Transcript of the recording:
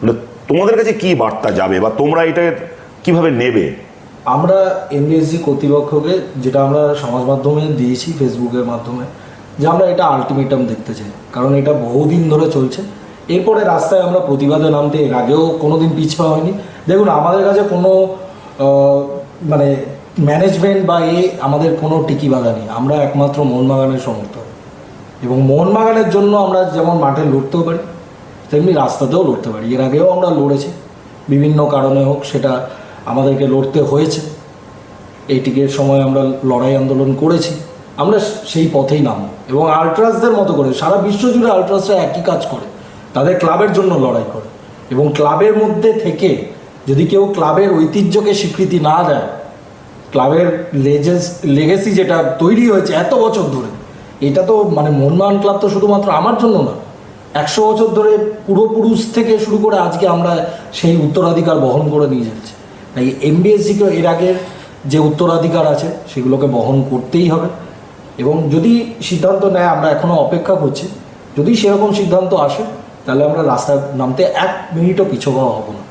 মানে তোমাদের কাছে কি বার্তা যাবে বা তোমরা এটা কীভাবে নেবে? আমরা এমবিএসজি কর্তৃপক্ষকে যেটা আমরা সমাজ মাধ্যমে দিয়েছি ফেসবুকের মাধ্যমে, যে আমরা এটা আলটিমেটাম দেখতে চাই। কারণ এটা বহুদিন ধরে চলছে। এরপরে রাস্তায় আমরা প্রতিবাদে নামতে এর আগেও কোনো কোনোদিন পিছপা হয়নি। দেখুন, আমাদের কাছে কোনো মানে ম্যানেজমেন্ট বা এ আমাদের কোনো টিকি বাধা নেই। আমরা একমাত্র মোহনবাগানের সমর্থক। এবং মোহনবাগানের জন্য আমরা যেমন মাঠে লড়তেও পারি তেমনি রাস্তাতেও লড়তে পারি। এর আগেও আমরা লড়েছি। বিভিন্ন কারণে হোক সেটা আমাদেরকে লড়তে হয়েছে। এই টিকের সময় আমরা লড়াই আন্দোলন করেছি। আমরা সেই পথেই নামব। এবং আলট্রাসদের মতো করে, সারা বিশ্ব জুড়ে আলট্রাসরা একই কাজ করে। তাদের ক্লাবের জন্য লড়াই করে। এবং ক্লাবের মধ্যে থেকে যদি কেউ ক্লাবের ঐতিহ্যকে স্বীকৃতি না দেয়, ক্লাবের লেজেস, লেগেসি যেটা তৈরি হয়েছে এত বছর ধরে, এটা তো মানে মোহনবাগান ক্লাব তো শুধুমাত্র আমার জন্য না একশো বছর ধরে পূর্বপুরুষ থেকে শুরু করে আজকে আমরা সেই উত্তরাধিকার বহন করে নিয়ে যাচ্ছি। তাই এমবিএসসিকে এর আগের যে উত্তরাধিকার আছে, সেগুলোকে বহন করতেই হবে। এবং যদি সিদ্ধান্ত নেয়, আমরা এখনও অপেক্ষা করছি। যদি সেরকম সিদ্ধান্ত আসে, তাহলে আমরা রাস্তায় নামতে এক মিনিটও পিছু হওয়া হব না।